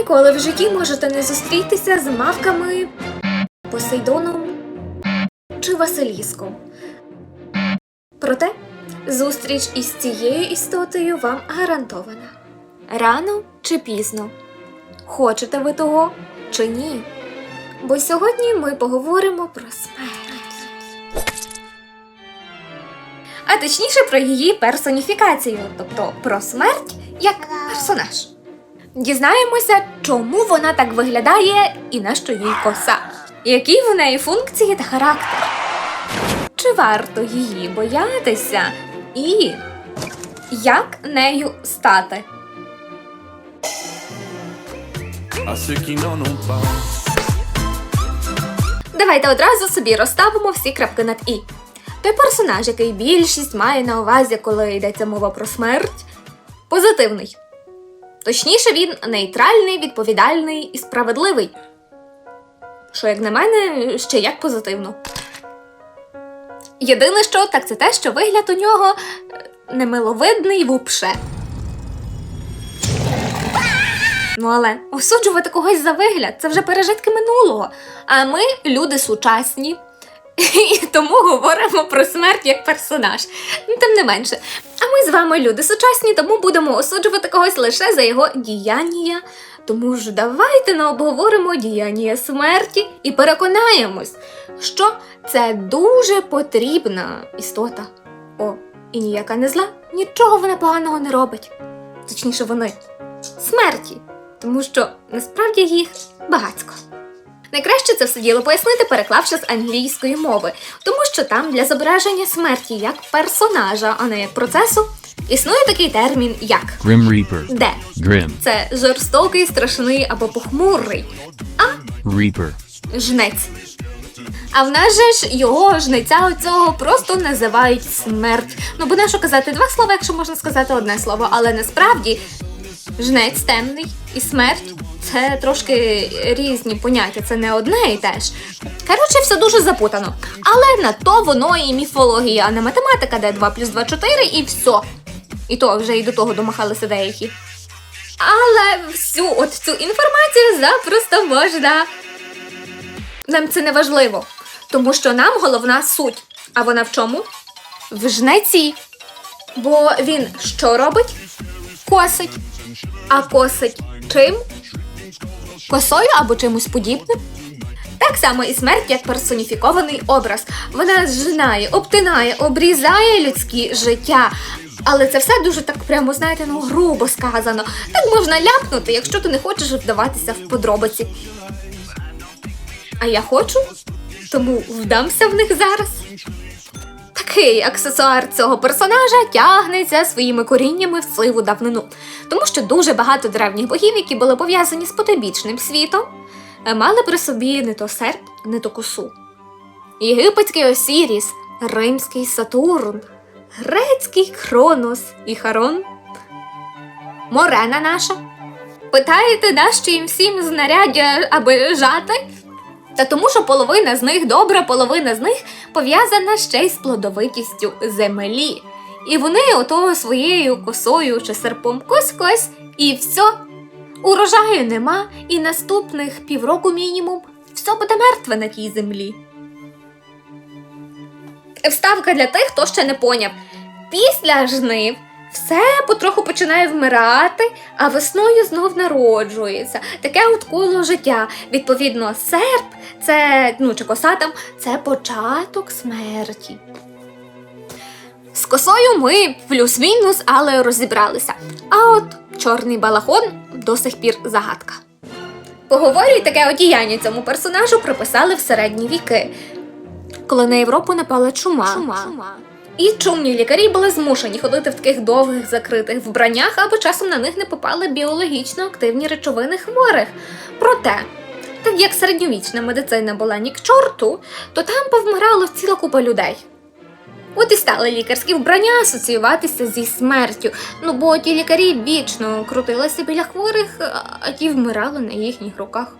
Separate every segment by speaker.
Speaker 1: ніколи в житті можете не зустрітися з мавками Посейдоном чи Василіском. Проте зустріч із цією істотою вам гарантована. Рано чи пізно. Хочете ви того чи ні? Бо сьогодні ми поговоримо про смерть. А точніше про її персоніфікацію, тобто про смерть як персонаж. Дізнаємося, чому вона так виглядає і на що їй коса, які в неї функції та характер. Чи варто її боятися і як нею стати? Давайте одразу собі розставимо всі крапки над і. Той персонаж, який більшість має на увазі, коли йдеться мова про смерть, позитивний. Точніше, він нейтральний, відповідальний і справедливий. Що, як на мене, ще як позитивно. Єдине, що так це те, що вигляд у нього е, немиловидний вупше. Ну але осуджувати когось за вигляд це вже пережитки минулого. А ми люди сучасні. І тому говоримо про смерть як персонаж. Ну, Тим не менше. А ми з вами люди сучасні, тому будемо осуджувати когось лише за його діяння. Тому ж давайте не обговоримо діяння смерті і переконаємось, що це дуже потрібна істота. О, і ніяка не зла, нічого вона поганого не робить. Точніше, вони смерті, тому що насправді їх багатько. Найкраще це все діло пояснити, переклавши з англійської мови, тому що там для зображення смерті як персонажа, а не як процесу, існує такий термін як
Speaker 2: Grim Reaper.
Speaker 1: де.
Speaker 2: Grim.
Speaker 1: Це жорстокий, страшний або похмурий
Speaker 2: Reaper.
Speaker 1: жнець. А в нас же ж його жнеця оцього просто називають смерть. Ну, бо на що казати два слова, якщо можна сказати одне слово, але насправді жнець темний і смерть це трошки різні поняття, це не одне і те ж. Коротше, все дуже запутано. Але на то воно і міфологія, а не математика, де 2 плюс 2 4 і все. І то вже і до того домахалися деякі. Але всю от цю інформацію запросто можна нам це не важливо, тому що нам головна суть. А вона в чому? В жнеці. Бо він що робить? Косить. А косить чим? Косою або чимось подібним? Так само і смерть як персоніфікований образ. Вона зжинає, обтинає, обрізає людське життя. Але це все дуже так прямо, знаєте, ну грубо сказано. Так можна ляпнути, якщо ти не хочеш вдаватися в подробиці. А я хочу, тому вдамся в них зараз. Такий аксесуар цього персонажа тягнеться своїми коріннями в сиву давнину, тому що дуже багато древніх богів, які були пов'язані з потойбічним світом, е, мали при собі не то серп, не то косу. Єгипетський Осіріс, римський Сатурн, грецький Хронос і Харон, Морена наша. Питаєте, нащо їм всім знаряддя, аби жати? Та тому, що половина з них добра, половина з них пов'язана ще й з плодовитістю землі. І вони ото своєю косою чи серпом кось-кось, і все. Урожаю нема, і наступних півроку мінімум все буде мертве на тій землі. Вставка для тих, хто ще не поняв. Після жнив все потроху починає вмирати, а весною знов народжується. Таке от коло життя. Відповідно, серп це, ну чи коса там, це початок смерті. З косою ми плюс-мінус, але розібралися. А от чорний балахон до сих пір загадка. Поговорюють таке одіяння цьому персонажу приписали в середні віки, коли на Європу напала чума. чума. І чумні лікарі були змушені ходити в таких довгих закритих вбраннях, аби часом на них не попали біологічно активні речовини хворих. Проте, так як середньовічна медицина була ні к чорту, то там повмирало ціла купа людей. От і стали лікарські вбрання асоціюватися зі смертю. Ну бо ті лікарі вічно крутилися біля хворих, а- ті вмирали на їхніх руках.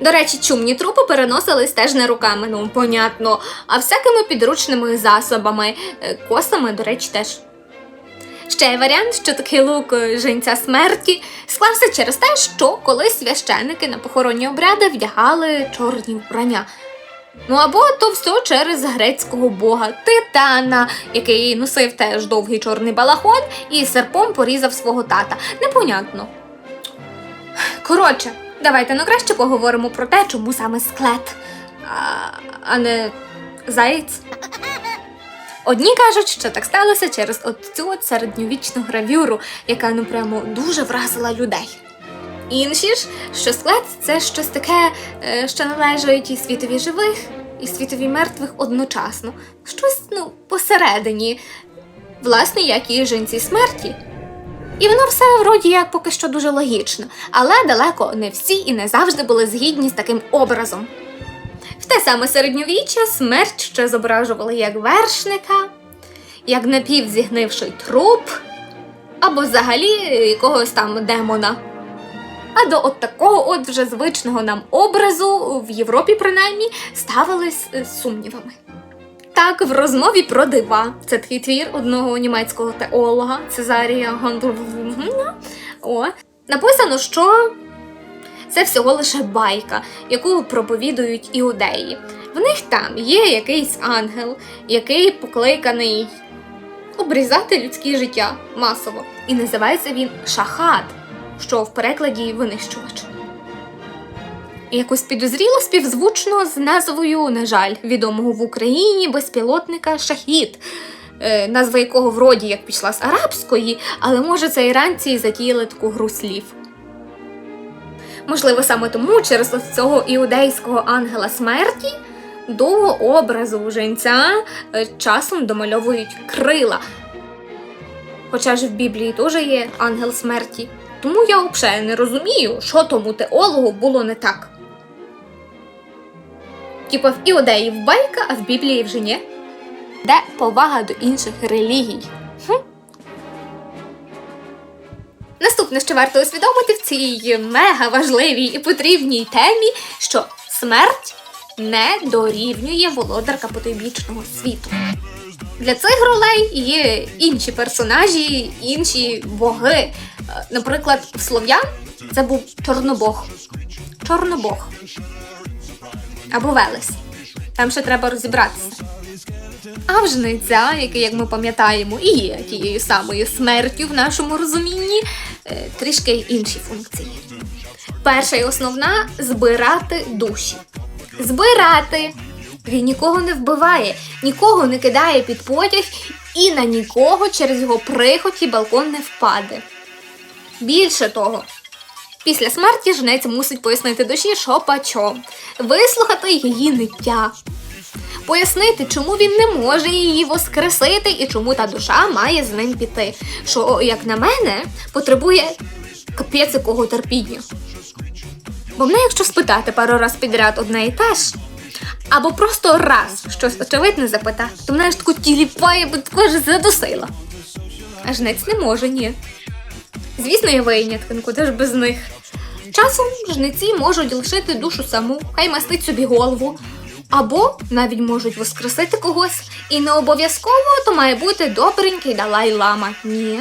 Speaker 1: До речі, чумні трупи переносились теж не руками, ну понятно, а всякими підручними засобами, е, косами, до речі, теж. Ще є варіант, що такий лук е, женця смерті склався через те, що колись священники на похоронні обряди вдягали чорні вбрання. Ну або то все через грецького бога Титана, який носив теж довгий чорний балахон і серпом порізав свого тата. Непонятно. Коротше, давайте ну краще поговоримо про те, чому саме склет, а, а не заєць. Одні кажуть, що так сталося через от цю от середньовічну гравюру, яка ну прямо дуже вразила людей. Інші ж, що склад це щось таке, е, що належить і світові живих, і світові мертвих одночасно. Щось, ну, посередині, власне, як і жінці смерті. І воно все вроді як поки що дуже логічно, але далеко не всі і не завжди були згідні з таким образом. В те саме середньовіччя смерть ще зображували як вершника, як напівзігнивший труп, або взагалі якогось там демона. А до от такого от вже звичного нам образу в Європі, принаймні, ставились е, сумнівами. Так, в розмові про дива, це такий твір одного німецького теолога Цезарія Гандурвунгена, О, написано, що це всього лише байка, яку проповідують іудеї. В них там є якийсь ангел, який покликаний обрізати людське життя масово. І називається він Шахат, що в перекладі винищувач. Якось підозріло співзвучно з назвою, на жаль, відомого в Україні безпілотника Шахід, е, назва якого вроді як пішла з арабської, але може це іранці затіяли таку гру слів. Можливо, саме тому через ось цього іудейського ангела смерті до образу женця е, часом домальовують крила. Хоча ж в Біблії теж є ангел смерті. Тому я взагалі не розумію, що тому теологу було не так. Типа в іудеїв байка, а в Біблії вже ні. Де повага до інших релігій? Хм. Наступне, що варто усвідомити в цій мега важливій і потрібній темі, що смерть не дорівнює володарка потойбічного світу. Для цих ролей є інші персонажі, інші боги. Е, Наприклад, в слов'ян це був Чорнобог. Чорнобог. Або Велес. Там ще треба розібратися. А в жниця, який, як ми пам'ятаємо, і є тією самою смертю в нашому розумінні, е, трішки інші функції. Перша і основна збирати душі. Збирати. Він нікого не вбиває, нікого не кидає під потяг і на нікого через його прихоті балкон не впаде. Більше того, після смерті жнець мусить пояснити душі, що пачом, вислухати її ниття, пояснити, чому він не може її воскресити і чому та душа має з ним піти. Що, як на мене, потребує капець терпіння. Бо мене, якщо спитати пару раз підряд одне і те ж, або просто раз щось очевидне запитати, то мене ж таку тіліпає, бо також задусила. А жнець не може, ні. Звісно, є винятки, ну куди ж без них. Часом жниці можуть лишити душу саму, хай мастить собі голову, або навіть можуть воскресити когось, і не обов'язково то має бути добренький Далай-лама. Ні.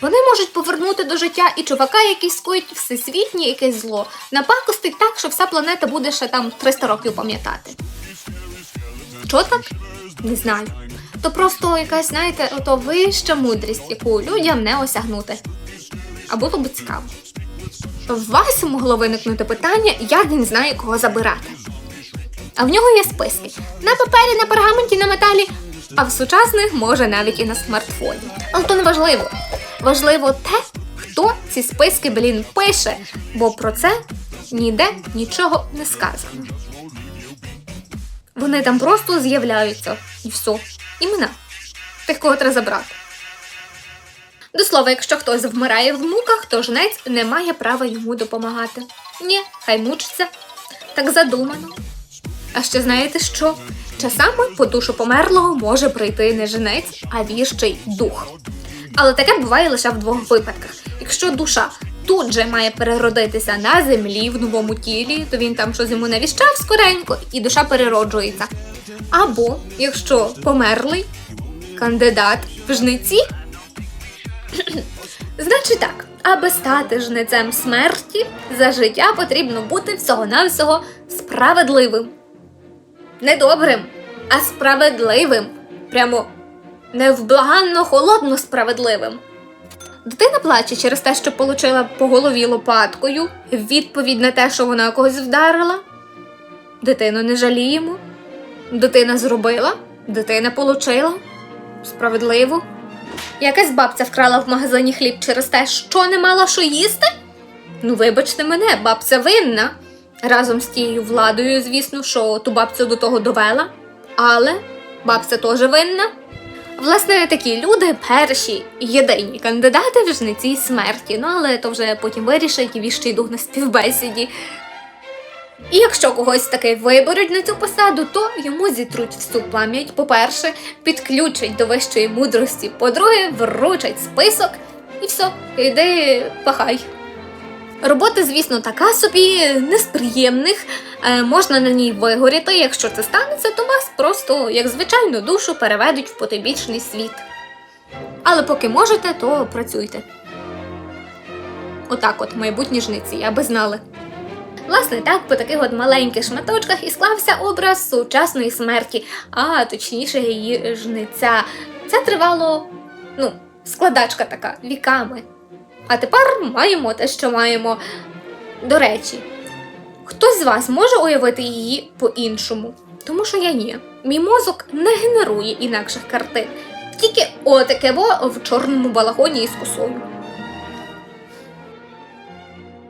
Speaker 1: Вони можуть повернути до життя і чувака, який скоїть всесвітнє якесь зло, напакостить так, що вся планета буде ще там 300 років пам'ятати. Чого так? Не знаю. То просто якась, знаєте, ото вища мудрість, яку людям не осягнути. А було б цікаво. В Васі могло виникнути питання, як він знає, кого забирати. А в нього є списки на папері, на пергаменті, на металі, а в сучасних може навіть і на смартфоні. Але то не важливо. Важливо те, хто ці списки, блін, пише, бо про це ніде нічого не сказано. Вони там просто з'являються і все. Імена. Тих, кого треба забрати. До слова, якщо хтось вмирає в муках, то жнець не має права йому допомагати. Ні, хай мучиться. Так задумано. А ще знаєте що? Часами по душу померлого може прийти не жнець, а віщий дух. Але таке буває лише в двох випадках. Якщо душа тут же має переродитися на землі в новому тілі, то він там щось йому навіщав скоренько, і душа перероджується. Або якщо померлий кандидат в жниці, Значить так, аби стати жнецем смерті, за життя потрібно бути всього-навсього справедливим. Не добрим, а справедливим. Прямо невблаганно холодно справедливим. Дитина плаче через те, що получила по голові лопаткою, відповідь на те, що вона когось вдарила. Дитину не жаліємо. Дитина зробила, дитина получила. Справедливо. Якась бабця вкрала в магазині хліб через те, що не мала що їсти? Ну, вибачте мене, бабця винна. Разом з тією владою, звісно, що ту бабцю до того довела. Але бабця теж винна. Власне, такі люди перші єдині кандидати в жниці смерті. Ну, але то вже потім вирішать і віщий дух на співбесіді. І якщо когось таки виберуть на цю посаду, то йому зітруть всю пам'ять, по-перше, підключать до вищої мудрості, по-друге, вручать список і все, йди пахай. Робота, звісно, така собі не з приємних. Е, можна на ній вигоріти. Якщо це станеться, то вас просто, як звичайну душу, переведуть в потойбічний світ. Але поки можете, то працюйте. Отак от, майбутні жниці, аби знали. Власне, так, по таких от маленьких шматочках і склався образ сучасної смерті, а точніше її жниця. Це тривало, ну, складачка така, віками. А тепер маємо те, що маємо. До речі, хтось з вас може уявити її по-іншому? Тому що я ні. Мій мозок не генерує інакших картин. Тільки отаке в чорному балахоні із косою.